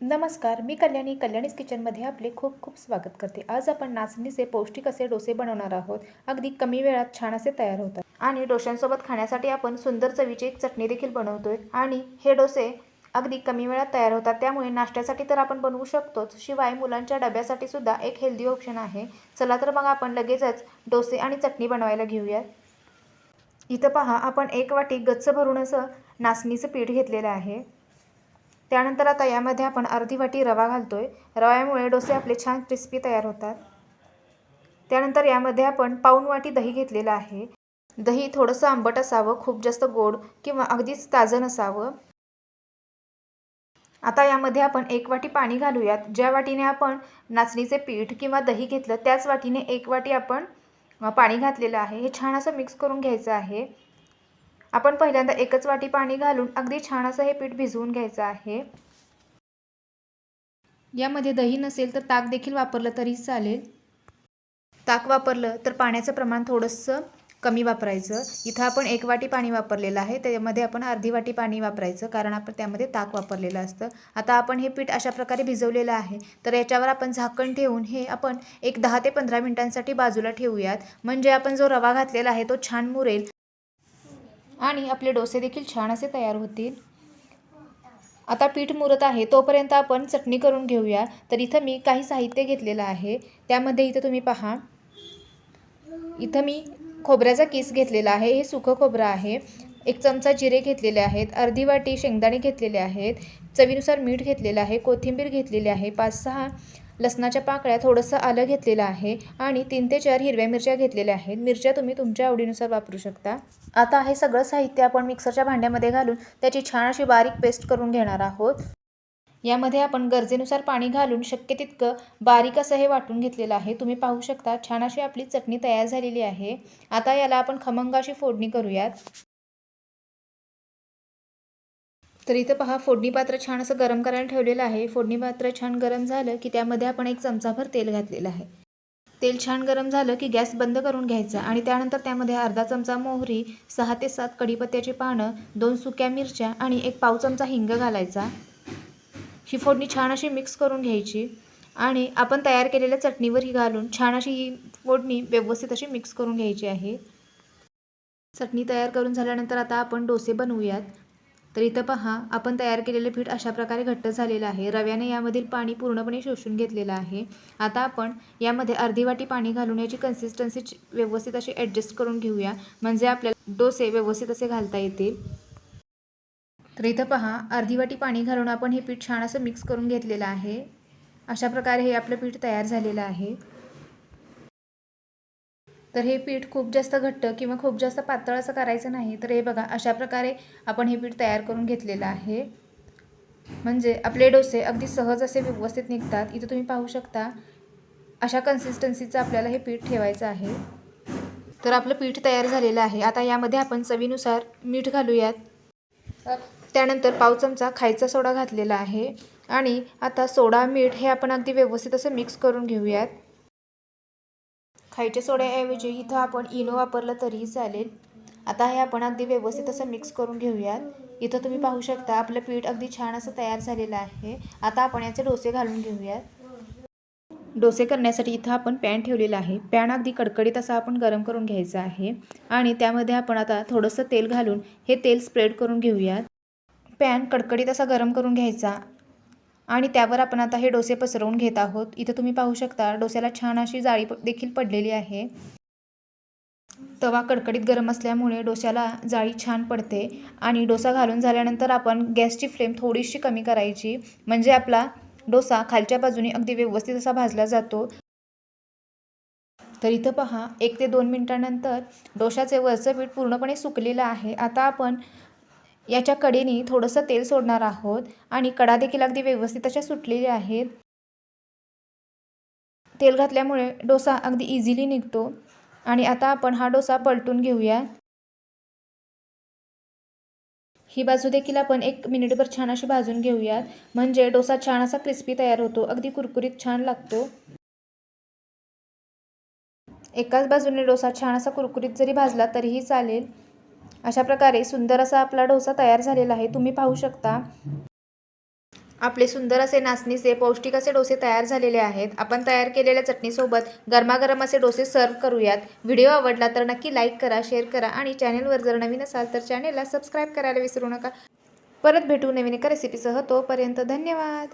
नमस्कार मी कल्याणी कल्याणीज किचनमध्ये आपले खूप खूप स्वागत करते. आज आपण नाचणीचे पौष्टिक असे डोसे बनवणार आहोत. अगदी कमी वेळात छान असे तयार होतात. आणि डोश्यांसोबत खाण्यासाठी आपण सुंदर चवीची एक चटणी देखील बनवतोय. आणि हे डोसे अगदी कमी वेळात तयार होतात. त्यामुळे नाश्त्यासाठी तर आपण बनवू शकतोच. शिवाय मुलांच्या डब्यासाठी सुद्धा एक हेल्दी ऑप्शन आहे. चला तर मग आपण लगेचच डोसे आणि चटणी बनवायला घेऊयात. इथं पहा आपण एक वाटी गच्च भरून असं नाचणीचं पीठ घेतलेलं आहे. त्यानंतर आता यामध्ये आपण अर्धी वाटी रवा घालतोय. रव्यामुळे डोसे आपले छान क्रिस्पी तयार होतात. त्यानंतर यामध्ये आपण पाऊण वाटी दही घेतलेलं आहे. दही थोडंसं आंबट असावं खूप जास्त गोड किंवा अगदीच ताजं नसावं. आता यामध्ये आपण एक वाटी पाणी घालूयात. ज्या वाटीने आपण नाचणीचे पीठ किंवा दही घेतलं त्याच वाटीने एक वाटी आपण पाणी घातलेलं आहे. हे छान असं मिक्स करून घ्यायचं आहे. आपण पहिल्यांदा एकच वाटी पाणी घालून अगदी छान असं हे पीठ भिजवून घ्यायचं आहे. यामध्ये दही नसेल तर ताक देखील वापरलं तरी चालेल. ताक वापरलं तर पाण्याचं प्रमाण थोडंसं कमी वापरायचं. इथं आपण एक वाटी पाणी वापरलेलं आहे. त्यामध्ये आपण अर्धी वाटी पाणी वापरायचं कारण आपण त्यामध्ये ताक वापरलेलं असतं. आता आपण हे पीठ अशा प्रकारे भिजवलेलं आहे. तर याच्यावर आपण झाकण ठेवून हे आपण एक दहा ते पंधरा मिनिटांसाठी बाजूला ठेवूयात. म्हणजे आपण जो रवा घातलेला आहे तो छान मुरेल. आणि आपले डोसे देखील छान असे तयार होतील. आता पीठ मुरत आहे तोपर्यंत आपण चटणी करून घेऊया. तर इथं मी काही साहित्य घेतलेलं आहे. त्यामध्ये इथं तुम्ही पहा. इथं मी खोबऱ्याचा किस घेतलेला आहे. हे सुकं खोबरं आहे. एक चमचा जिरे घेतलेले आहेत. अर्धी वाटी शेंगदाणे घेतलेले आहेत. चवीनुसार मीठ घेतलेलं आहे. कोथिंबीर घेतलेली आहे. पाच सहा लसणाच्या पाकळ्या थोडंसं आलं घेतलेलं आहे आणि तीन ते चार हिरव्या मिरच्या घेतलेल्या आहेत. मिरच्या तुम्ही तुमच्या आवडीनुसार वापरू शकता. आता हे सगळं साहित्य आपण मिक्सरच्या भांड्यामध्ये घालून त्याची छान अशी बारीक पेस्ट करून घेणार आहोत. यामध्ये आपण गरजेनुसार पाणी घालून शक्य तितकं बारीक असं हे वाटून घेतलेलं आहे. तुम्ही पाहू शकता छान अशी आपली चटणी तयार झालेली आहे. आता याला आपण खमंगाशी फोडणी करूयात. तर इथं पहा फोडणी पात्र छान असं गरम करायला ठेवलेलं आहे. फोडणी पात्र छान गरम झालं की त्यामध्ये आपण एक चमचाभर तेल घातलेलं आहे. तेल छान गरम झालं की गॅस बंद करून घ्यायचा आणि त्यानंतर त्यामध्ये अर्धा चमचा मोहरी सहा ते सात कढीपत्त्याची पानं दोन सुक्या मिरच्या आणि एक पाव चमचा हिंग घालायचा. ही फोडणी छान अशी मिक्स करून घ्यायची आणि आपण तयार केलेल्या चटणीवर ही घालून छान अशी ही फोडणी व्यवस्थित अशी मिक्स करून घ्यायची आहे. चटणी तयार करून झाल्यानंतर आता आपण डोसे बनवूयात. तर इथं पहा आपण तयार केलेलं पीठ अशा प्रकारे घट्ट झालेलं आहे. रव्याने यामधील पाणी पूर्णपणे शोषून घेतलेलं आहे. आता आपण यामध्ये अर्धी वाटी पाणी घालून याची कन्सिस्टन्सी व्यवस्थित अशी ॲडजस्ट करून घेऊया. म्हणजे आपल्याला डोसे व्यवस्थित असे घालता येतील. तर इथं पहा अर्धी वाटी पाणी घालून आपण हे पीठ छान असं मिक्स करून घेतलेलं आहे. अशा प्रकारे हे आपलं पीठ तयार झालेलं आहे. तर हे पीठ खूप जास्त घट्ट किंवा खूप जास्त पातळ असं करायचं नाही. तर हे बघा अशा प्रकारे आपण हे पीठ तयार करून घेतलेलं आहे. म्हणजे आपले डोसे अगदी सहज असे व्यवस्थित निघतात. इथं तुम्ही पाहू शकता अशा कन्सिस्टन्सीचं आपल्याला हे पीठ ठेवायचं आहे. तर आपलं पीठ तयार झालेलं आहे. आता यामध्ये आपण चवीनुसार मीठ घालूयात. त्यानंतर पाव चमचा खायचा सोडा घातलेला आहे. आणि आता सोडा मीठ हे आपण अगदी व्यवस्थित असं मिक्स करून घेऊयात. खायच्या सोड्याऐवजी इथं आपण इनो वापरलं तरीही चालेल. आता हे आपण अगदी व्यवस्थित असं मिक्स करून घेऊयात. इथं तुम्ही पाहू शकता आपलं पीठ अगदी छान असं तयार झालेलं आहे. आता आपण याचे डोसे घालून घेऊयात. डोसे करण्यासाठी इथं आपण पॅन ठेवलेला आहे. पॅन अगदी कडकडीत असा आपण गरम करून घ्यायचं आहे. आणि त्यामध्ये आपण आता थोडंसं तेल घालून हे तेल स्प्रेड करून घेऊयात. पॅन कडकडीत असा गरम करून घ्यायचा. आणि त्यावर आपण आता हे डोसे पसरवून घेत आहोत. इथं तुम्ही पाहू शकता डोस्याला छान अशी जाळी देखील पडलेली आहे. तवा कडकडीत गरम असल्यामुळे डोस्याला जाळी छान पडते आणि डोसा घालून झाल्यानंतर आपण गॅसची फ्लेम थोडीशी कमी करायची. म्हणजे आपला डोसा खालच्या बाजूने अगदी व्यवस्थित असा भाजला जातो. तर इथं पहा एक ते दोन मिनटानंतर डोशाचे वरचं पीठ पूर्णपणे सुकलेलं आहे. आता आपण याच्या कडेने थोडंसं तेल सोडणार आहोत आणि कडा देखील अगदी व्यवस्थित अशा सुटलेल्या आहेत. तेल घातल्यामुळे डोसा अगदी इझिली निघतो. आणि आता आपण हा डोसा पलटून घेऊया. ही बाजू देखील आपण एक मिनिटभर छान अशी भाजून घेऊयात. म्हणजे डोसा छान असा क्रिस्पी तयार होतो. अगदी कुरकुरीत छान लागतो. एकाच बाजूने डोसा छान असा कुरकुरीत जरी भाजला तरीही चालेल. अशा प्रकारे सुंदर असा आपला डोसा तयार झालेला आहे. तुम्ही पाहू शकता. आपले सुंदर असे नाचणीचे पौष्टिक असे डोसे तयार झालेले आहेत. आपण तयार केलेल्या चटणीसोबत गरमागरम असे डोसे सर्व करूयात. व्हिडिओ आवडला तर नक्की लाईक करा शेअर करा आणि चॅनेलवर जर नवीन असाल तर चॅनेलला सबस्क्राईब करायला विसरू नका. परत भेटू नवीन एका रेसिपीसह. तोपर्यंत धन्यवाद.